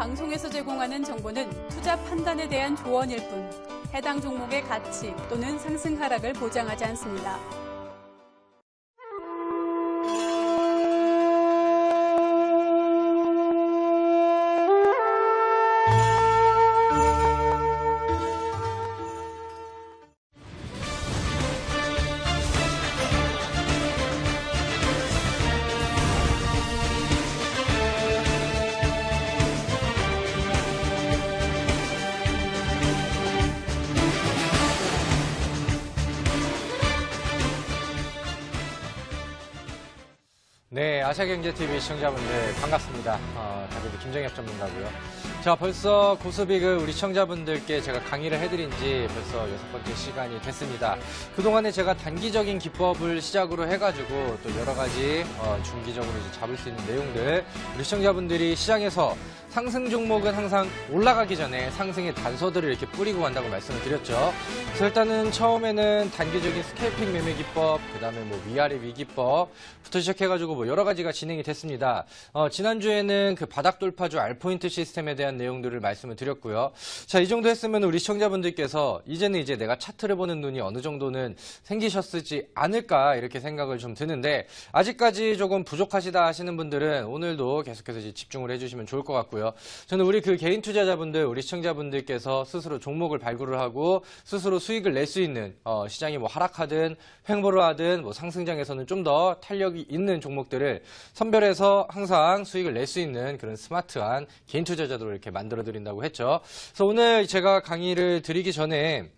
방송에서 제공하는 정보는 투자 판단에 대한 조언일 뿐 해당 종목의 가치 또는 상승 하락을 보장하지 않습니다. 네, 아시아경제TV 시청자분들 반갑습니다. 어, 다들 김정엽 전문가고요. 자, 벌써 고수빅을 우리 시청자분들께 제가 강의를 해드린 지 벌써 여섯 번째 시간이 됐습니다. 그동안에 제가 단기적인 기법을 시작으로 해가지고 또 여러 가지 어, 중기적으로 잡을 수 있는 내용들 우리 시청자분들이 시장에서 상승 종목은 항상 올라가기 전에 상승의 단서들을 이렇게 뿌리고 간다고 말씀을 드렸죠. 그래서 일단은 처음에는 단기적인 스케이핑 매매 기법, 그 다음에 뭐 위아래 위기법부터 시작해가지고 뭐 여러 가지가 진행이 됐습니다. 어, 지난주에는 그 바닥 돌파주 알포인트 시스템에 대한 내용들을 말씀을 드렸고요. 자, 이 정도 했으면 우리 시청자분들께서 이제는 이제 내가 차트를 보는 눈이 어느 정도는 생기셨을지 않을까 이렇게 생각을 좀 드는데 아직까지 조금 부족하시다 하시는 분들은 오늘도 계속해서 집중을 해주시면 좋을 것 같고요. 저는 우리 그 개인 투자자분들, 우리 시청자분들께서 스스로 종목을 발굴을 하고 스스로 수익을 낼 수 있는 어, 시장이 뭐 하락하든 횡보를 하든 뭐 상승장에서는 좀 더 탄력이 있는 종목들을 선별해서 항상 수익을 낼 수 있는 그런 스마트한 개인 투자자들로 이렇게 만들어 드린다고 했죠. 그래서 오늘 제가 강의를 드리기 전에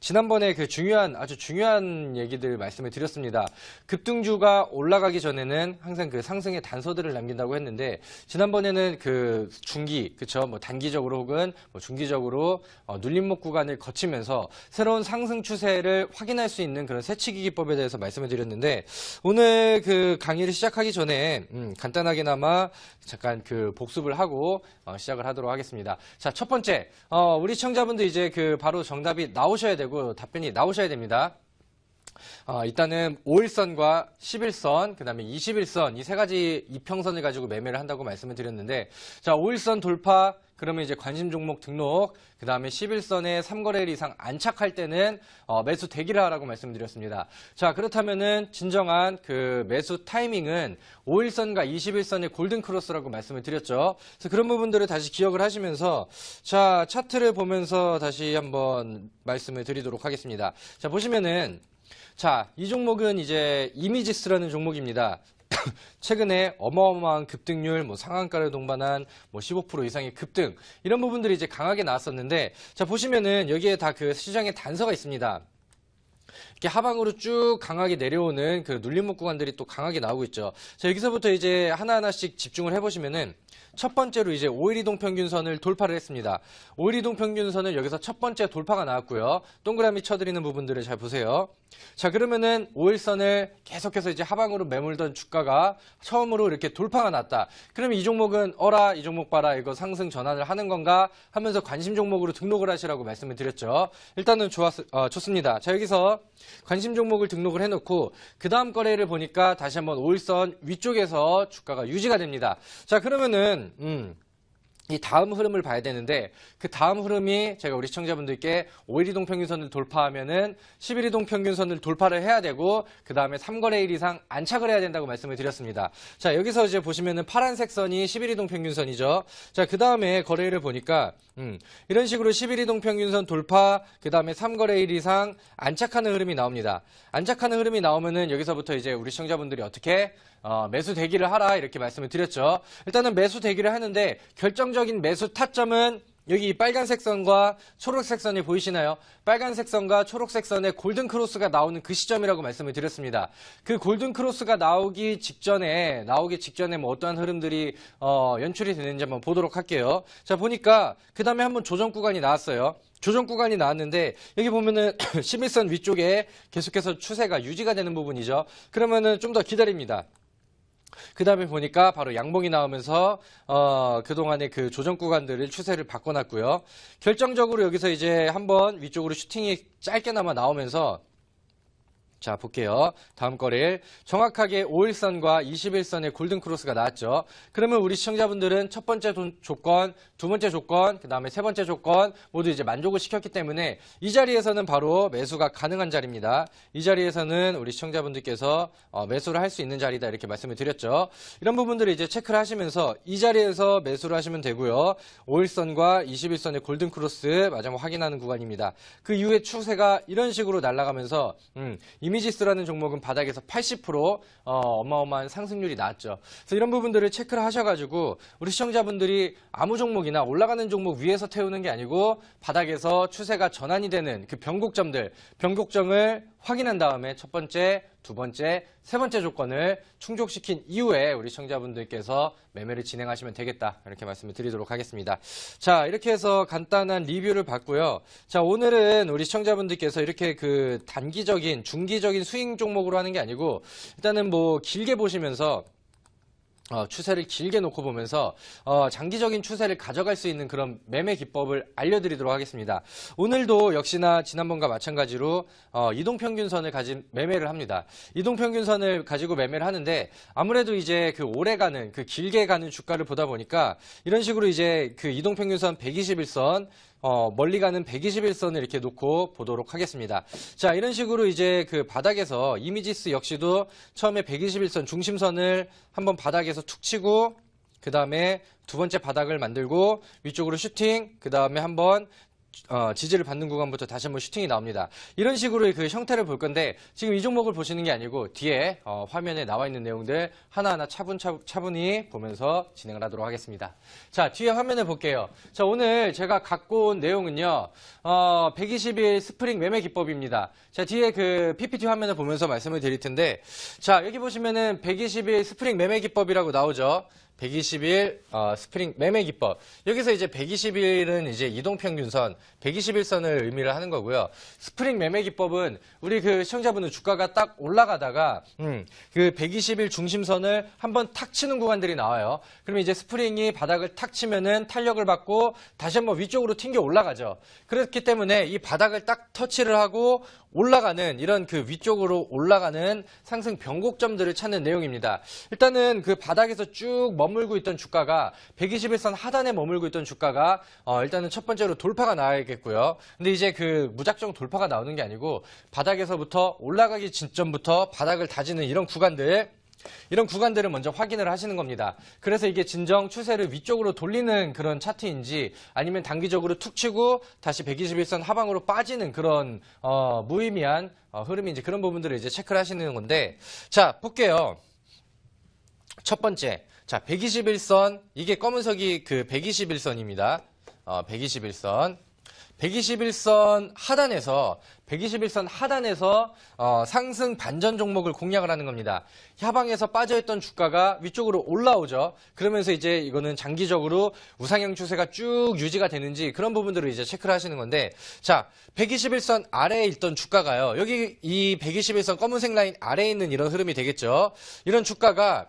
지난번에 그 중요한 아주 중요한 얘기들 말씀을 드렸습니다. 급등주가 올라가기 전에는 항상 그 상승의 단서들을 남긴다고 했는데 지난번에는 그 중기 그쵸 뭐 단기적으로 혹은 뭐 중기적으로 어, 눌림목 구간을 거치면서 새로운 상승 추세를 확인할 수 있는 그런 세치기 기법에 대해서 말씀을 드렸는데 오늘 그 강의를 시작하기 전에 음, 간단하게나마 잠깐 그 복습을 하고 어, 시작을 하도록 하겠습니다. 자 첫 번째 어, 우리 시청자분들 이제 그 바로 정답이 나오 셔야 되고 답변이 나오셔야 됩니다. 어, 일단은 5일선과 11선, 그 다음에 21선, 이 세 가지 이평선을 가지고 매매를 한다고 말씀을 드렸는데, 자, 5일선 돌파, 그러면 이제 관심 종목 등록, 그 다음에 11선에 3거래일 이상 안착할 때는 어, 매수 대기를 하라고 말씀드렸습니다. 자, 그렇다면은 진정한 그 매수 타이밍은 5일선과 21선의 골든 크로스라고 말씀을 드렸죠. 그래서 그런 부분들을 다시 기억을 하시면서 자, 차트를 보면서 다시 한번 말씀을 드리도록 하겠습니다. 자, 보시면은 자, 이 종목은 이제 이미지스라는 종목입니다. 최근에 어마어마한 급등률, 뭐 상한가를 동반한 뭐 15% 이상의 급등 이런 부분들이 이제 강하게 나왔었는데 자 보시면은 여기에 다 그 시장의 단서가 있습니다. 이렇게 하방으로 쭉 강하게 내려오는 그 눌림목 구간들이 또 강하게 나오고 있죠. 자, 여기서부터 이제 하나하나씩 집중을 해보시면은 첫 번째로 이제 5일 이동 평균선을 돌파를 했습니다. 5일 이동 평균선을 여기서 첫 번째 돌파가 나왔고요. 동그라미 쳐드리는 부분들을 잘 보세요. 자, 그러면은 5일선을 계속해서 이제 하방으로 매물던 주가가 처음으로 이렇게 돌파가 났다. 그러면 이 종목은 어라, 이 종목 봐라, 이거 상승 전환을 하는 건가 하면서 관심 종목으로 등록을 하시라고 말씀을 드렸죠. 일단은 좋았, 어, 좋습니다. 자, 여기서 관심 종목을 등록을 해놓고 그 다음 거래를 보니까 다시 한번 5일선 위쪽에서 주가가 유지가 됩니다. 자, 그러면은 음, 이 다음 흐름을 봐야 되는데 그 다음 흐름이 제가 우리 시청자분들께 5일 이동 평균선을 돌파하면은 11 이동 평균선을 돌파를 해야 되고 그 다음에 3거래일 이상 안착을 해야 된다고 말씀을 드렸습니다. 자 여기서 이제 보시면은 파란색 선이 11 이동 평균선이죠. 자그 다음에 거래일을 보니까 음, 이런 식으로 11 이동 평균선 돌파 그 다음에 3거래일 이상 안착하는 흐름이 나옵니다. 안착하는 흐름이 나오면은 여기서부터 이제 우리 시청자분들이 어떻게 어, 매수 대기를 하라 이렇게 말씀을 드렸죠. 일단은 매수 대기를 하는데 결정적인 매수 타점은 여기 이 빨간색 선과 초록색 선이 보이시나요? 빨간색 선과 초록색 선의 골든 크로스가 나오는 그 시점이라고 말씀을 드렸습니다. 그 골든 크로스가 나오기 직전에 나오기 직전에 뭐 어떠한 흐름들이 어, 연출이 되는지 한번 보도록 할게요. 자 보니까 그 다음에 한번 조정 구간이 나왔어요. 조정 구간이 나왔는데 여기 보면은 11선 위쪽에 계속해서 추세가 유지가 되는 부분이죠. 그러면은 좀 더 기다립니다. 그 다음에 보니까 바로 양봉이 나오면서 어, 그동안의 그 조정 구간들을 추세를 바꿔놨고요. 결정적으로 여기서 이제 한번 위쪽으로 슈팅이 짧게나마 나오면서 자, 볼게요. 다음 거래일. 정확하게 5일선과 21선의 골든크로스가 나왔죠. 그러면 우리 시청자분들은 첫 번째 돈- 조건, 두 번째 조건, 그 다음에 세 번째 조건 모두 이제 만족을 시켰기 때문에 이 자리에서는 바로 매수가 가능한 자리입니다. 이 자리에서는 우리 시청자분들께서 어, 매수를 할 수 있는 자리다 이렇게 말씀을 드렸죠. 이런 부분들을 이제 체크를 하시면서 이 자리에서 매수를 하시면 되고요. 5일선과 21선의 골든크로스 마지막 확인하는 구간입니다. 그 이후에 추세가 이런 식으로 날아가면서 음, 이미지스라는 종목은 바닥에서 80% 어, 어마어마한 상승률이 나왔죠. 그래서 이런 부분들을 체크를 하셔가지고 우리 시청자분들이 아무 종목이나 올라가는 종목 위에서 태우는 게 아니고 바닥에서 추세가 전환이 되는 그 변곡점들, 변곡점을 확인한 다음에 첫 번째, 두 번째, 세 번째 조건을 충족시킨 이후에 우리 시청자분들께서 매매를 진행하시면 되겠다. 이렇게 말씀을 드리도록 하겠습니다. 자, 이렇게 해서 간단한 리뷰를 봤고요. 자, 오늘은 우리 시청자분들께서 이렇게 그 단기적인, 중기적인 스윙 종목으로 하는 게 아니고 일단은 뭐 길게 보시면서 어, 추세를 길게 놓고 보면서 어, 장기적인 추세를 가져갈 수 있는 그런 매매 기법을 알려드리도록 하겠습니다. 오늘도 역시나 지난번과 마찬가지로 어, 이동평균선을 가진 매매를 합니다. 이동평균선을 가지고 매매를 하는데 아무래도 이제 그 오래 가는 그 길게 가는 주가를 보다 보니까 이런 식으로 이제 그 이동평균선 121선 어, 멀리 가는 121선을 이렇게 놓고 보도록 하겠습니다. 자, 이런 식으로 이제 그 바닥에서 이미지스 역시도 처음에 121선 중심선을 한번 바닥에서 툭 치고 그 다음에 두 번째 바닥을 만들고 위쪽으로 슈팅 그 다음에 한번 어, 지지를 받는 구간부터 다시 한번 슈팅이 나옵니다. 이런 식으로 그 형태를 볼 건데 지금 이 종목을 보시는 게 아니고 뒤에 어, 화면에 나와 있는 내용들 하나하나 차분차분 히 보면서 진행을 하도록 하겠습니다. 자, 뒤에 화면을 볼게요. 자, 오늘 제가 갖고 온 내용은요. 어, 120일 스프링 매매 기법입니다. 자, 뒤에 그 PPT 화면을 보면서 말씀을 드릴 텐데 자, 여기 보시면은 120일 스프링 매매 기법이라고 나오죠. 120일 어, 스프링 매매 기법. 여기서 이제 120일은 이제 이동 평균선, 121선을 의미를 하는 거고요. 스프링 매매 기법은 우리 그 시청자분들 주가가 딱 올라가다가 음, 그 120일 중심선을 한번 탁 치는 구간들이 나와요. 그러면 이제 스프링이 바닥을 탁 치면은 탄력을 받고 다시 한번 위쪽으로 튕겨 올라가죠. 그렇기 때문에 이 바닥을 딱 터치를 하고 올라가는 이런 그 위쪽으로 올라가는 상승 변곡점들을 찾는 내용입니다. 일단은 그 바닥에서 쭉 머물고 있던 주가가 121선 하단에 머물고 있던 주가가 어, 일단은 첫 번째로 돌파가 나와야겠고요. 근데 이제 그 무작정 돌파가 나오는 게 아니고 바닥에서부터 올라가기 직전부터 바닥을 다지는 이런 구간들 이런 구간들을 먼저 확인을 하시는 겁니다. 그래서 이게 진정 추세를 위쪽으로 돌리는 그런 차트인지 아니면 단기적으로 툭 치고 다시 121선 하방으로 빠지는 그런 어, 무의미한 어, 흐름인지 그런 부분들을 이제 체크를 하시는 건데 자 볼게요. 첫 번째 자 121선 이게 검은색이 그 121선입니다. 어, 121선 121선 하단에서 121선 하단에서 어, 상승 반전 종목을 공략을 하는 겁니다. 하방에서 빠져있던 주가가 위쪽으로 올라오죠. 그러면서 이제 이거는 장기적으로 우상향 추세가 쭉 유지가 되는지 그런 부분들을 이제 체크를 하시는 건데 자 121선 아래에 있던 주가가요. 여기 이 121선 검은색 라인 아래에 있는 이런 흐름이 되겠죠. 이런 주가가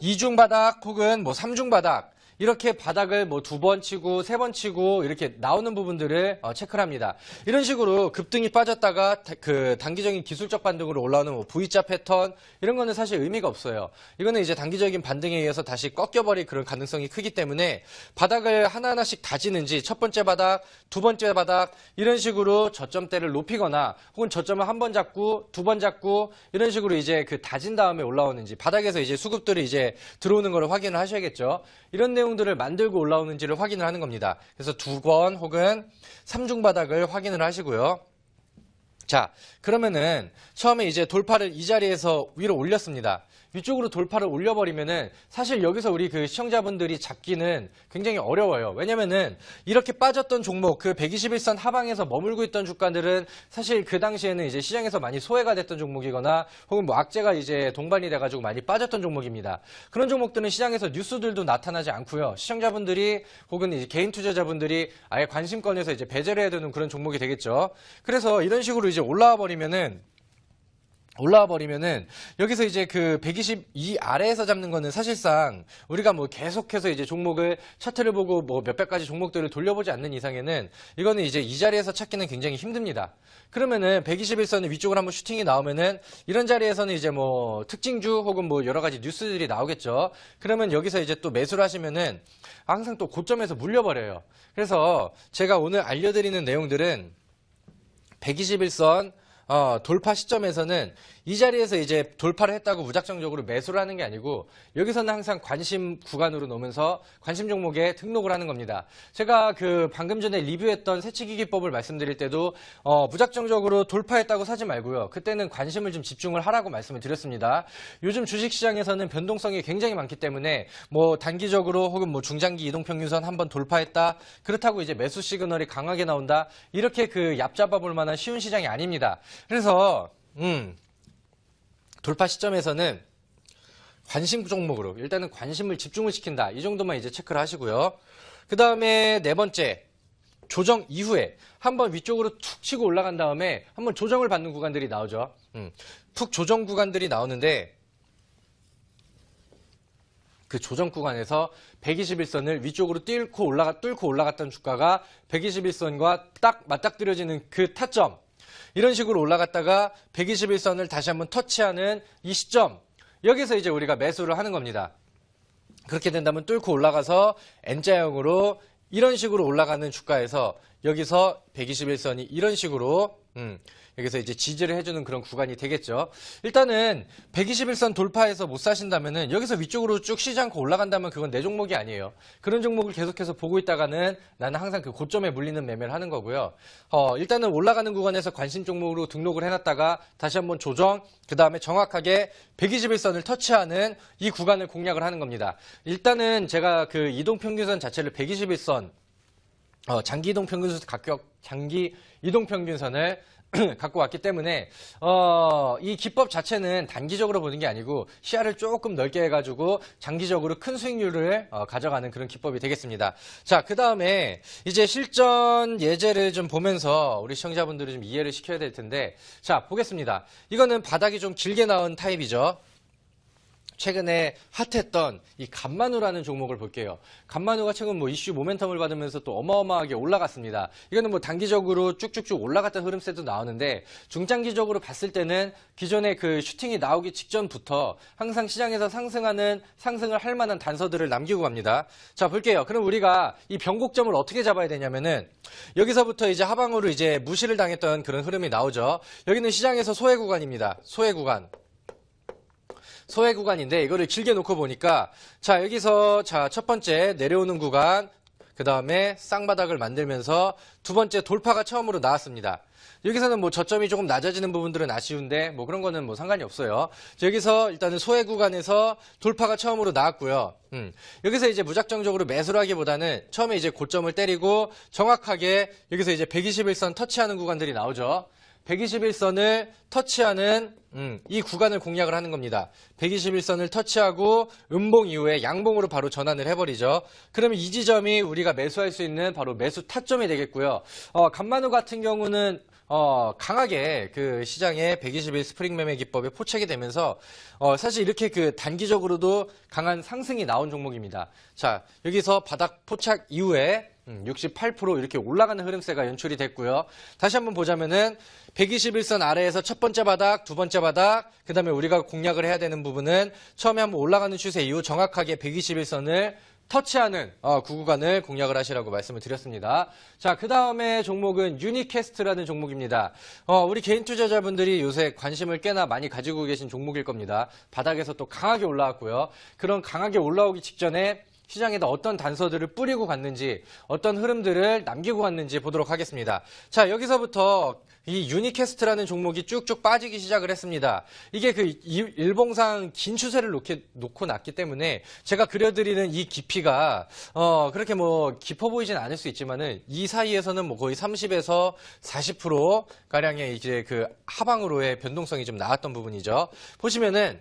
이중 바닥 혹은 뭐 삼중 바닥 이렇게 바닥을 뭐 두 번 치고 세 번 치고 이렇게 나오는 부분들을 어, 체크를 합니다. 이런 식으로 급등이 빠졌다가 다- 그 단기적인 기술적 반등으로 올라오는 뭐 V자 패턴 이런 거는 사실 의미가 없어요. 이거는 이제 단기적인 반등에 의해서 다시 꺾여버릴 그런 가능성이 크기 때문에 바닥을 하나하나씩 다지는지 첫 번째 바닥, 두 번째 바닥 이런 식으로 저점대를 높이거나 혹은 저점을 한 번 잡고 두 번 잡고 이런 식으로 이제 그 다진 다음에 올라오는지 바닥에서 이제 수급들이 이제 들어오는 걸 확인을 하셔야겠죠. 이런 내용 들을 만들고 올라오는지를 확인을 하는 겁니다. 그래서 두번 혹은 삼중 바닥을 확인을 하시고요. 자, 그러면은 처음에 이제 돌파를 이 자리에서 위로 올렸습니다. 위쪽으로 돌파를 올려버리면은 사실 여기서 우리 그 시청자분들이 잡기는 굉장히 어려워요. 왜냐면은 이렇게 빠졌던 종목 그 121선 하방에서 머물고 있던 주가들은 사실 그 당시에는 이제 시장에서 많이 소외가 됐던 종목이거나 혹은 뭐 악재가 이제 동반이 돼가지고 많이 빠졌던 종목입니다. 그런 종목들은 시장에서 뉴스들도 나타나지 않고요. 시청자분들이 혹은 이제 개인 투자자분들이 아예 관심권에서 이제 배제를 해야 되는 그런 종목이 되겠죠. 그래서 이런 식으로 이제 올라와 버리면은 올라와 버리면은 여기서 이제 그 122 아래에서 잡는 거는 사실상 우리가 뭐 계속해서 이제 종목을 차트를 보고 뭐 몇백 가지 종목들을 돌려보지 않는 이상에는 이거는 이제 이 자리에서 찾기는 굉장히 힘듭니다. 그러면은 121선 위쪽으로 한번 슈팅이 나오면은 이런 자리에서는 이제 뭐 특징주 혹은 뭐 여러 가지 뉴스들이 나오겠죠. 그러면 여기서 이제 또 매수를 하시면은 항상 또 고점에서 물려버려요. 그래서 제가 오늘 알려드리는 내용들은 121선 어, 돌파 시점에서는 이 자리에서 이제 돌파를 했다고 무작정적으로 매수를 하는 게 아니고 여기서는 항상 관심 구간으로 놓으면서 관심 종목에 등록을 하는 겁니다. 제가 그 방금 전에 리뷰했던 세치기 기법을 말씀드릴 때도 어, 무작정적으로 돌파했다고 사지 말고요. 그때는 관심을 좀 집중을 하라고 말씀을 드렸습니다. 요즘 주식시장에서는 변동성이 굉장히 많기 때문에 뭐 단기적으로 혹은 뭐 중장기 이동평균선 한번 돌파했다. 그렇다고 이제 매수 시그널이 강하게 나온다. 이렇게 그 얍잡아 볼 만한 쉬운 시장이 아닙니다. 그래서 음, 돌파 시점에서는 관심 종목으로 일단은 관심을 집중을 시킨다. 이 정도만 이제 체크를 하시고요. 그 다음에 네 번째 조정 이후에 한번 위쪽으로 툭 치고 올라간 다음에 한번 조정을 받는 구간들이 나오죠. 음, 푹 조정 구간들이 나오는데 그 조정 구간에서 121선을 위쪽으로 뚫고 올라가 뚫고 올라갔던 주가가 121선과 딱 맞닥뜨려지는 그 타점 이런 식으로 올라갔다가 121선을 다시 한번 터치하는 이 시점 여기서 이제 우리가 매수를 하는 겁니다. 그렇게 된다면 뚫고 올라가서 N자형으로 이런 식으로 올라가는 주가에서 여기서 121선이 이런 식으로 음, 여기서 이제 지지를 해주는 그런 구간이 되겠죠. 일단은 121선 돌파해서 못 사신다면은 여기서 위쪽으로 쭉 쉬지 않고 올라간다면 그건 내 종목이 아니에요. 그런 종목을 계속해서 보고 있다가는 나는 항상 그 고점에 물리는 매매를 하는 거고요. 어, 일단은 올라가는 구간에서 관심 종목으로 등록을 해놨다가 다시 한번 조정, 그 다음에 정확하게 121선을 터치하는 이 구간을 공략을 하는 겁니다. 일단은 제가 그 이동 평균선 자체를 121선 어, 장기 이동 평균선 각격 장기 이동 평균선을 갖고 왔기 때문에 어, 이 기법 자체는 단기적으로 보는 게 아니고 시야를 조금 넓게 해가지고 장기적으로 큰 수익률을 어, 가져가는 그런 기법이 되겠습니다. 자, 그 다음에 이제 실전 예제를 좀 보면서 우리 시청자분들이 좀 이해를 시켜야 될 텐데 자 보겠습니다. 이거는 바닥이 좀 길게 나온 타입이죠. 최근에 핫했던 이 간만우라는 종목을 볼게요. 간만우가 최근 뭐 이슈 모멘텀을 받으면서 또 어마어마하게 올라갔습니다. 이거는 뭐 단기적으로 쭉쭉쭉 올라갔던 흐름세도 나오는데 중장기적으로 봤을 때는 기존에 그 슈팅이 나오기 직전부터 항상 시장에서 상승하는 상승을 할 만한 단서들을 남기고 갑니다. 자 볼게요. 그럼 우리가 이 변곡점을 어떻게 잡아야 되냐면은 여기서부터 이제 하방으로 이제 무시를 당했던 그런 흐름이 나오죠. 여기는 시장에서 소외 구간입니다. 소외 구간. 소외 구간인데 이거를 길게 놓고 보니까 자 여기서 자 첫 번째 내려오는 구간 그 다음에 쌍바닥을 만들면서 두 번째 돌파가 처음으로 나왔습니다. 여기서는 뭐 저점이 조금 낮아지는 부분들은 아쉬운데 뭐 그런 거는 뭐 상관이 없어요. 자, 여기서 일단은 소외 구간에서 돌파가 처음으로 나왔고요. 음, 여기서 이제 무작정적으로 매수를 하기보다는 처음에 이제 고점을 때리고 정확하게 여기서 이제 121선 터치하는 구간들이 나오죠. 121선을 터치하는 음, 이 구간을 공략을 하는 겁니다. 121선을 터치하고 음봉 이후에 양봉으로 바로 전환을 해버리죠. 그러면 이 지점이 우리가 매수할 수 있는 바로 매수 타점이 되겠고요. 어, 간만우 같은 경우는 어, 강하게 그 시장에 121 스프링 매매 기법에 포착이 되면서 어, 사실 이렇게 그 단기적으로도 강한 상승이 나온 종목입니다. 자, 여기서 바닥 포착 이후에 68% 이렇게 올라가는 흐름세가 연출이 됐고요. 다시 한번 보자면은 121선 아래에서 첫 번째 바닥, 두 번째 바닥, 그 다음에 우리가 공략을 해야 되는 부분은 처음에 한번 올라가는 추세 이후 정확하게 121선을 터치하는 어, 구구간을 공략을 하시라고 말씀을 드렸습니다. 자, 그 다음에 종목은 유니캐스트라는 종목입니다. 어, 우리 개인 투자자분들이 요새 관심을 꽤나 많이 가지고 계신 종목일 겁니다. 바닥에서 또 강하게 올라왔고요. 그런 강하게 올라오기 직전에 시장에다 어떤 단서들을 뿌리고 갔는지 어떤 흐름들을 남기고 갔는지 보도록 하겠습니다. 자 여기서부터 이 유니캐스트라는 종목이 쭉쭉 빠지기 시작을 했습니다. 이게 그 일봉상 긴 추세를 놓게, 놓고 났기 때문에 제가 그려드리는 이 깊이가 어 그렇게 뭐 깊어 보이진 않을 수 있지만은 이 사이에서는 뭐 거의 30에서 40% 가량의 이제 그 하방으로의 변동성이 좀 나왔던 부분이죠. 보시면은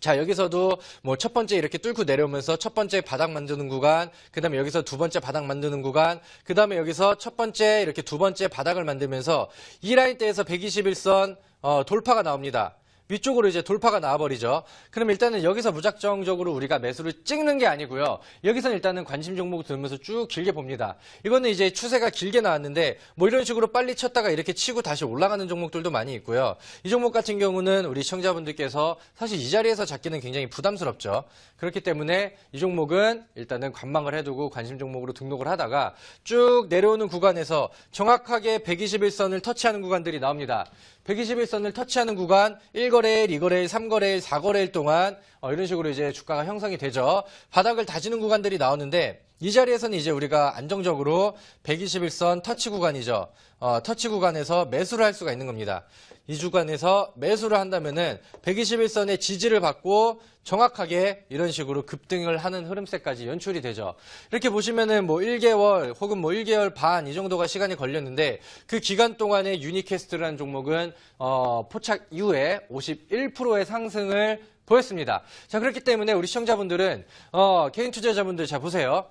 자, 여기서도 뭐 첫 번째 이렇게 뚫고 내려오면서 첫 번째 바닥 만드는 구간, 그 다음에 여기서 두 번째 바닥 만드는 구간, 그 다음에 여기서 첫 번째 이렇게 두 번째 바닥을 만들면서 이 라인 대에서 121선 어, 돌파가 나옵니다. 위쪽으로 이제 돌파가 나와버리죠. 그럼 일단은 여기서 무작정적으로 우리가 매수를 찍는 게 아니고요. 여기서는 일단은 관심 종목 들면서 쭉 길게 봅니다. 이거는 이제 추세가 길게 나왔는데 뭐 이런 식으로 빨리 쳤다가 이렇게 치고 다시 올라가는 종목들도 많이 있고요. 이 종목 같은 경우는 우리 시청자분들께서 사실 이 자리에서 잡기는 굉장히 부담스럽죠. 그렇기 때문에 이 종목은 일단은 관망을 해두고 관심 종목으로 등록을 하다가 쭉 내려오는 구간에서 정확하게 121선을 터치하는 구간들이 나옵니다. 121선을 터치하는 구간 1거래일, 2거래일, 3거래일, 4거래일 동안 어, 이런 식으로 이제 주가가 형성이 되죠. 바닥을 다지는 구간들이 나오는데 이 자리에서는 이제 우리가 안정적으로 121선 터치 구간이죠. 어, 터치 구간에서 매수를 할 수가 있는 겁니다. 이 주간에서 매수를 한다면은 121선의 지지를 받고 정확하게 이런 식으로 급등을 하는 흐름세까지 연출이 되죠. 이렇게 보시면은 뭐 1개월 혹은 뭐 1개월 반 이 정도가 시간이 걸렸는데 그 기간 동안에 유니캐스트라는 종목은 어, 포착 이후에 51%의 상승을 보였습니다. 자 그렇기 때문에 우리 시청자분들은 어, 개인 투자자분들 자 보세요.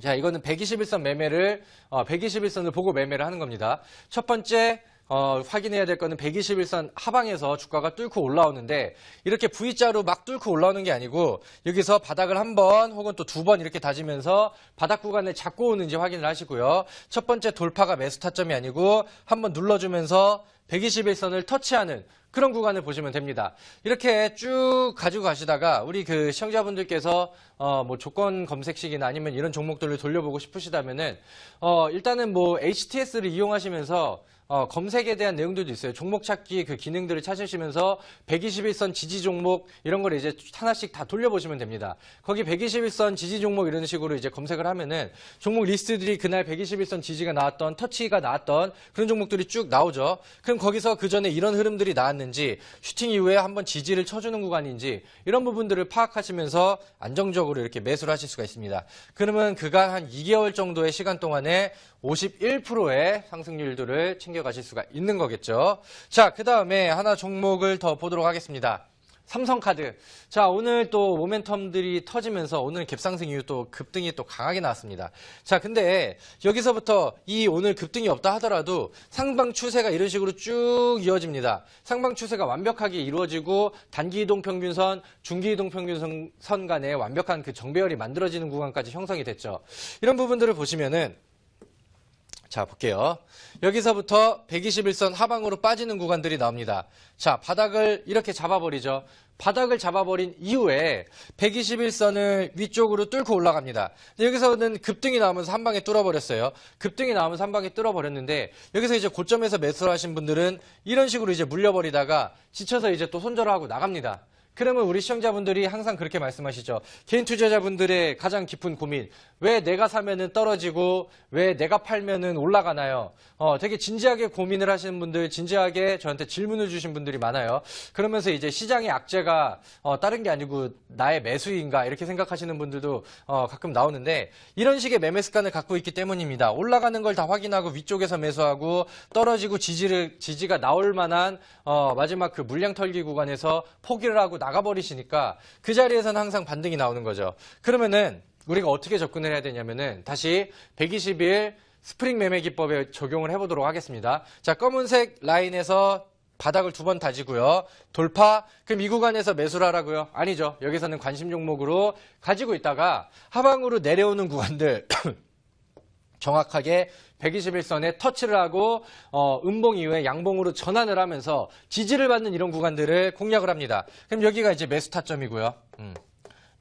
자, 이거는 121선 매매를, 어, 121선을 보고 매매를 하는 겁니다. 첫 번째, 어, 확인해야 될 거는 121선 하방에서 주가가 뚫고 올라오는데, 이렇게 V자로 막 뚫고 올라오는 게 아니고, 여기서 바닥을 한 번, 혹은 또 두 번 이렇게 다지면서 바닥 구간을 잡고 오는지 확인을 하시고요. 첫 번째 돌파가 매수 타점이 아니고, 한번 눌러주면서 121선을 터치하는 그런 구간을 보시면 됩니다. 이렇게 쭉 가지고 가시다가 우리 그 시청자분들께서 어 뭐 조건 검색식이나 아니면 이런 종목들을 돌려보고 싶으시다면은 어 일단은 뭐 HTS를 이용하시면서 어, 검색에 대한 내용들도 있어요. 종목 찾기 그 기능들을 찾으시면서 121선 지지 종목 이런 걸 이제 하나씩 다 돌려보시면 됩니다. 거기 121선 지지 종목 이런 식으로 이제 검색을 하면은 종목 리스트들이 그날 121선 지지가 나왔던 터치가 나왔던 그런 종목들이 쭉 나오죠. 그럼 거기서 그 전에 이런 흐름들이 나왔는 지 슈팅 이후에 한번 지지를 쳐주는 구간인지 이런 부분들을 파악하시면서 안정적으로 이렇게 매수를 하실 수가 있습니다. 그러면 그간 한 2개월 정도의 시간 동안에 51%의 상승률들을 챙겨가실 수가 있는 거겠죠. 자, 그 다음에 하나 종목을 더 보도록 하겠습니다. 삼성카드. 자, 오늘 또 모멘텀들이 터지면서 오늘 갭상승 이후 또 급등이 또 강하게 나왔습니다. 자, 근데 여기서부터 이 오늘 급등이 없다 하더라도 상방 추세가 이런 식으로 쭉 이어집니다. 상방 추세가 완벽하게 이루어지고 단기 이동 평균선, 중기 이동 평균선 선 간에 완벽한 그 정배열이 만들어지는 구간까지 형성이 됐죠. 이런 부분들을 보시면은 자, 볼게요. 여기서부터 121선 하방으로 빠지는 구간들이 나옵니다. 자, 바닥을 이렇게 잡아버리죠. 바닥을 잡아버린 이후에 121선을 위쪽으로 뚫고 올라갑니다. 여기서는 급등이 나오면서 한 방에 뚫어버렸어요. 급등이 나오면서 한 방에 뚫어버렸는데 여기서 이제 고점에서 매수를 하신 분들은 이런 식으로 이제 물려버리다가 지쳐서 이제 또 손절을 하고 나갑니다. 그러면 우리 시청자분들이 항상 그렇게 말씀하시죠. 개인 투자자분들의 가장 깊은 고민. 왜 내가 사면은 떨어지고 왜 내가 팔면은 올라가나요? 어, 되게 진지하게 고민을 하시는 분들, 진지하게 저한테 질문을 주신 분들이 많아요. 그러면서 이제 시장의 악재가 어, 다른 게 아니고 나의 매수인가 이렇게 생각하시는 분들도 어, 가끔 나오는데 이런 식의 매매 습관을 갖고 있기 때문입니다. 올라가는 걸 다 확인하고 위쪽에서 매수하고 떨어지고 지지를 지지가 나올 만한 어, 마지막 그 물량 털기 구간에서 포기를 하고 나 가버리시니까 그 자리에서는 항상 반등이 나오는 거죠. 그러면은 우리가 어떻게 접근을 해야 되냐면은 다시 120일 스프링 매매 기법에 적용을 해보도록 하겠습니다. 자, 검은색 라인에서 바닥을 두 번 다지고요. 돌파. 그럼 이 구간에서 매수를 하라고요? 아니죠. 여기서는 관심 종목으로 가지고 있다가 하방으로 내려오는 구간들 정확하게 121선에 터치를 하고 어, 음봉 이후에 양봉으로 전환을 하면서 지지를 받는 이런 구간들을 공략을 합니다. 그럼 여기가 이제 매수 타점이고요. 음.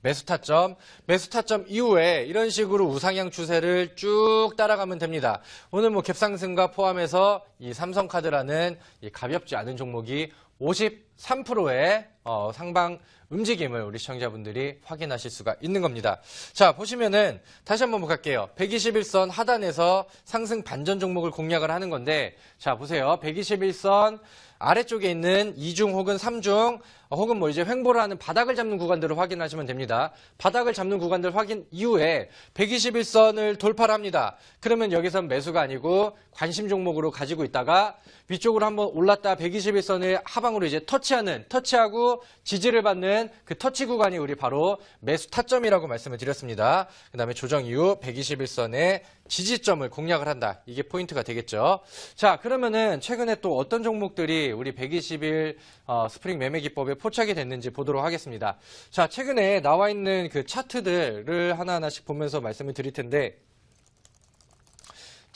매수 타점, 매수 타점 이후에 이런 식으로 우상향 추세를 쭉 따라가면 됩니다. 오늘 뭐 갭상승과 포함해서 이 삼성카드라는 이 가볍지 않은 종목이 53%의 어, 상방 움직임을 우리 시청자분들이 확인하실 수가 있는 겁니다. 자, 보시면은 다시 한번 볼게요. 121선 하단에서 상승 반전 종목을 공략을 하는 건데 자, 보세요. 121선 아래쪽에 있는 2중 혹은 3중 혹은 뭐 이제 횡보를 하는 바닥을 잡는 구간들을 확인하시면 됩니다. 바닥을 잡는 구간들 확인 이후에 121선을 돌파를 합니다. 그러면 여기선 매수가 아니고 관심 종목으로 가지고 있다가 위쪽으로 한번 올랐다 121선을 하방으로 이제 터치하는 터치하고 지지를 받는 그 터치 구간이 우리 바로 매수 타점이라고 말씀을 드렸습니다. 그 다음에 조정 이후 121선의 지지점을 공략을 한다. 이게 포인트가 되겠죠. 자, 그러면은 최근에 또 어떤 종목들이 우리 120일 어, 스프링 매매 기법에 포착이 됐는지 보도록 하겠습니다. 자, 최근에 나와 있는 그 차트들을 하나하나씩 보면서 말씀을 드릴 텐데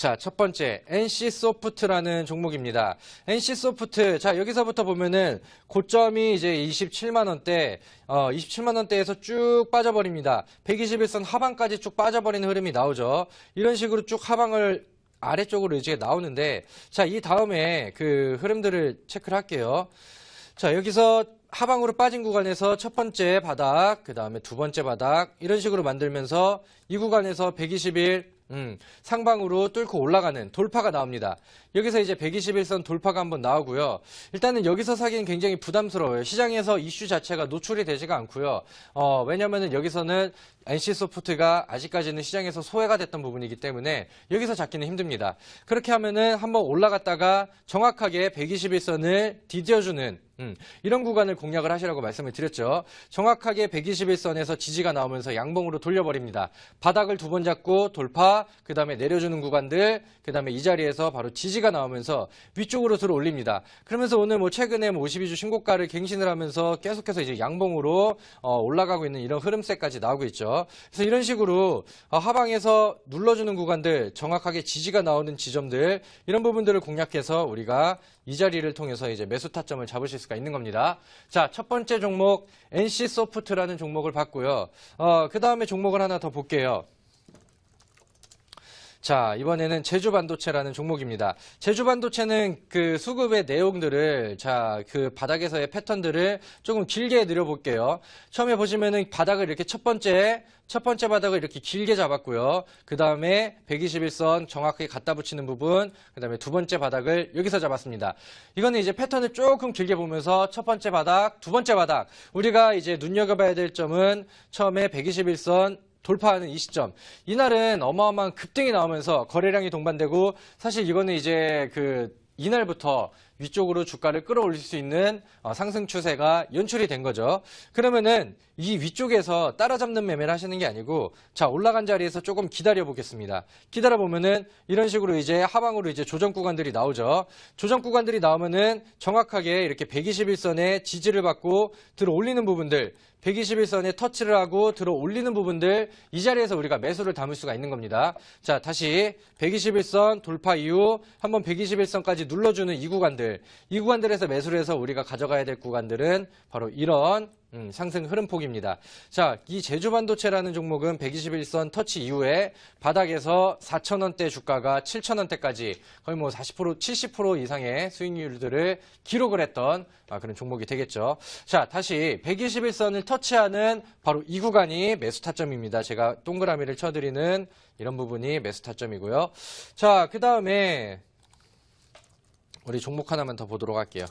자, 첫 번째, NC소프트라는 종목입니다. NC소프트, 자, 여기서부터 보면은 고점이 이제 27만 원대, 어, 27만 원대에서 쭉 빠져버립니다. 121선 하방까지 쭉 빠져버리는 흐름이 나오죠. 이런 식으로 쭉 하방을 아래쪽으로 이제 나오는데, 자, 이 다음에 그 흐름들을 체크를 할게요. 자, 여기서 하방으로 빠진 구간에서 첫 번째 바닥, 그 다음에 두 번째 바닥, 이런 식으로 만들면서 이 구간에서 121, 음, 상방으로 뚫고 올라가는 돌파가 나옵니다. 여기서 이제 121선 돌파가 한번 나오고요. 일단은 여기서 사기는 굉장히 부담스러워요. 시장에서 이슈 자체가 노출이 되지가 않고요. 어, 왜냐면은 여기서는 NC소프트가 아직까지는 시장에서 소외가 됐던 부분이기 때문에 여기서 잡기는 힘듭니다. 그렇게 하면은 한번 올라갔다가 정확하게 121선을 디뎌주는 음, 이런 구간을 공략을 하시라고 말씀을 드렸죠. 정확하게 121선에서 지지가 나오면서 양봉으로 돌려버립니다. 바닥을 두 번 잡고 돌파, 그 다음에 내려주는 구간들, 그 다음에 이 자리에서 바로 지지가 나오면서 위쪽으로 들어 올립니다. 그러면서 오늘 뭐 최근에 뭐 52주 신고가를 갱신을 하면서 계속해서 이제 양봉으로 어, 올라가고 있는 이런 흐름세까지 나오고 있죠. 그래서 이런 식으로 어, 하방에서 눌러주는 구간들, 정확하게 지지가 나오는 지점들 이런 부분들을 공략해서 우리가 이 자리를 통해서 이제 매수 타점을 잡으실 수가 있는 겁니다. 자, 첫 번째 종목 NC 소프트라는 종목을 봤고요. 어, 그 다음에 종목을 하나 더 볼게요. 자, 이번에는 제주 반도체라는 종목입니다. 제주 반도체는 그 수급의 내용들을, 자, 그 바닥에서의 패턴들을 조금 길게 느려볼게요. 처음에 보시면은 바닥을 이렇게 첫 번째, 첫 번째 바닥을 이렇게 길게 잡았고요. 그 다음에 121선 정확하게 갖다 붙이는 부분, 그 다음에 두 번째 바닥을 여기서 잡았습니다. 이거는 이제 패턴을 조금 길게 보면서 첫 번째 바닥, 두 번째 바닥. 우리가 이제 눈여겨봐야 될 점은 처음에 121선, 돌파하는 이 시점. 이날은 어마어마한 급등이 나오면서 거래량이 동반되고 사실 이거는 이제 그 이날부터 위쪽으로 주가를 끌어올릴 수 있는 어, 상승 추세가 연출이 된 거죠. 그러면은 이 위쪽에서 따라잡는 매매를 하시는 게 아니고 자 올라간 자리에서 조금 기다려 보겠습니다. 기다려 보면은 이런 식으로 이제 하방으로 이제 조정 구간들이 나오죠. 조정 구간들이 나오면은 정확하게 이렇게 121선에 지지를 받고 들어 올리는 부분들 121선에 터치를 하고 들어 올리는 부분들 이 자리에서 우리가 매수를 담을 수가 있는 겁니다. 자, 다시 121선 돌파 이후 한번 121선까지 눌러주는 이 구간들, 이 구간들에서 매수를 해서 우리가 가져가야 될 구간들은 바로 이런 음, 상승 흐름폭입니다. 자, 이 제주반도체라는 종목은 121선 터치 이후에 바닥에서 4천원대 주가가 7천원대까지 거의 뭐 40%, 70% 이상의 수익률들을 기록을 했던 아, 그런 종목이 되겠죠. 자, 다시 121선을 터치하는 바로 이 구간이 매수 타점입니다. 제가 동그라미를 쳐드리는 이런 부분이 매수 타점이고요. 자, 그 다음에 우리 종목 하나만 더 보도록 할게요.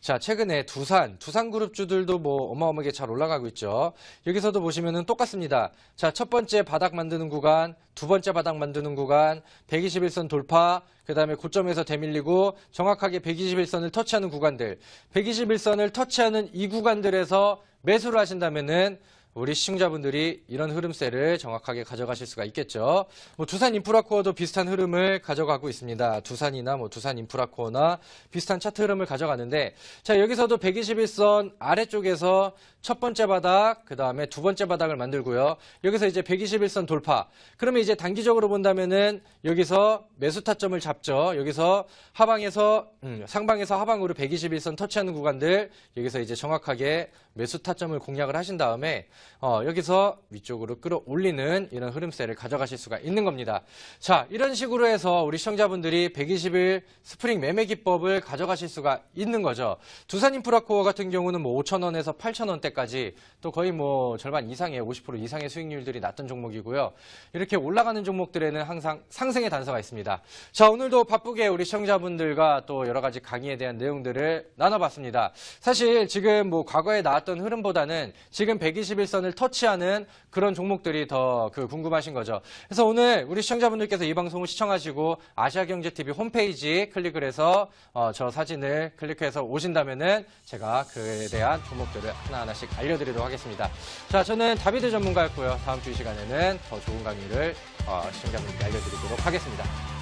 자, 최근에 두산, 두산 그룹주들도 뭐 어마어마하게 잘 올라가고 있죠. 여기서도 보시면은 똑같습니다. 자, 첫 번째 바닥 만드는 구간, 두 번째 바닥 만드는 구간, 121선 돌파, 그 다음에 고점에서 대밀리고 정확하게 121선을 터치하는 구간들, 121선을 터치하는 이 구간들에서 매수를 하신다면은 우리 시청자분들이 이런 흐름세를 정확하게 가져가실 수가 있겠죠. 뭐 두산 인프라코어도 비슷한 흐름을 가져가고 있습니다. 두산이나 뭐 두산 인프라코어나 비슷한 차트 흐름을 가져가는데 자 여기서도 121선 아래쪽에서 첫 번째 바닥, 그 다음에 두 번째 바닥을 만들고요. 여기서 이제 121선 돌파. 그러면 이제 단기적으로 본다면은 여기서 매수 타점을 잡죠. 여기서 하방에서 음, 상방에서 하방으로 121선 터치하는 구간들 여기서 이제 정확하게 매수 타점을 공략을 하신 다음에 어, 여기서 위쪽으로 끌어올리는 이런 흐름세를 가져가실 수가 있는 겁니다. 자, 이런 식으로 해서 우리 시청자분들이 120일 스프링 매매 기법을 가져가실 수가 있는 거죠. 두산 인프라코어 같은 경우는 뭐 5,000원에서 8,000원대까지 또 거의 뭐 절반 이상의 50% 이상의 수익률들이 났던 종목이고요. 이렇게 올라가는 종목들에는 항상 상승의 단서가 있습니다. 자, 오늘도 바쁘게 우리 시청자분들과 또 여러 가지 강의에 대한 내용들을 나눠봤습니다. 사실 지금 뭐 과거에 나왔던 흐름보다는 지금 121 선을 터치하는 그런 종목들이 더 그 궁금하신 거죠. 그래서 오늘 우리 시청자분들께서 이 방송을 시청하시고 아시아경제TV 홈페이지 클릭을 해서 어, 저 사진을 클릭해서 오신다면은 제가 그에 대한 종목들을 하나하나씩 알려드리도록 하겠습니다. 자, 저는 다비드 전문가였고요. 다음 주 이 시간에는 더 좋은 강의를 어, 시청자분들께 알려드리도록 하겠습니다.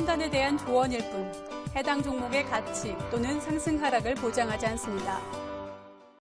판단에 대한 조언일 뿐 해당 종목의 가치 또는 상승 하락을 보장하지 않습니다.